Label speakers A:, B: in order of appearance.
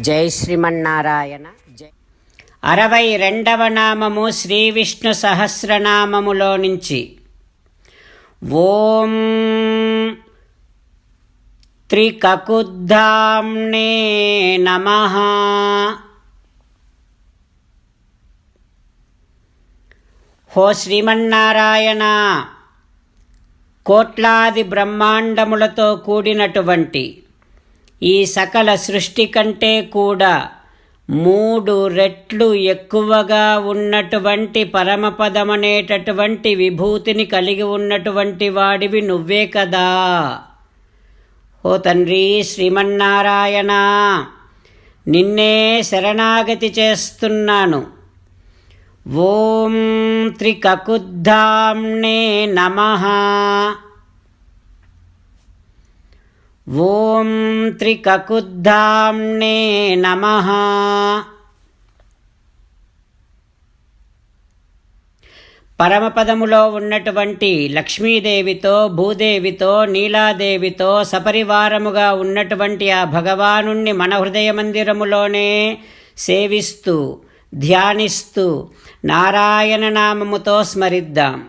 A: జై శ్రీమన్నారాయణ జై.
B: అరవై రెండవ నామము శ్రీ విష్ణు సహస్రనామములో నుంచి. ఓం త్రికకుద్ధాంనే నమ. హో శ్రీమన్నారాయణ కోట్లాది బ్రహ్మాండములతో కూడినటువంటి ఈ సకల సృష్టి కంటే కూడా మూడు రెట్లు ఎక్కువగా ఉన్నటువంటి పరమపదమనేటటువంటి విభూతిని కలిగి ఉన్నటువంటి వాడివి నువ్వే కదా. ఓ తండ్రి శ్రీమన్నారాయణ నిన్నే శరణాగతి చేస్తున్నాను. ఓం త్రికకుద్ధాంనే నమ. ఓం త్రికకుద్ధాంనే నమ. పరమపదములో ఉన్నటువంటి లక్ష్మీదేవితో భూదేవితో నీలాదేవితో సపరివారముగా ఉన్నటువంటి ఆ భగవాను మన హృదయ మందిరములోనే సేవిస్తూ ధ్యానిస్తూ నారాయణ నామముతో స్మరిద్దాం.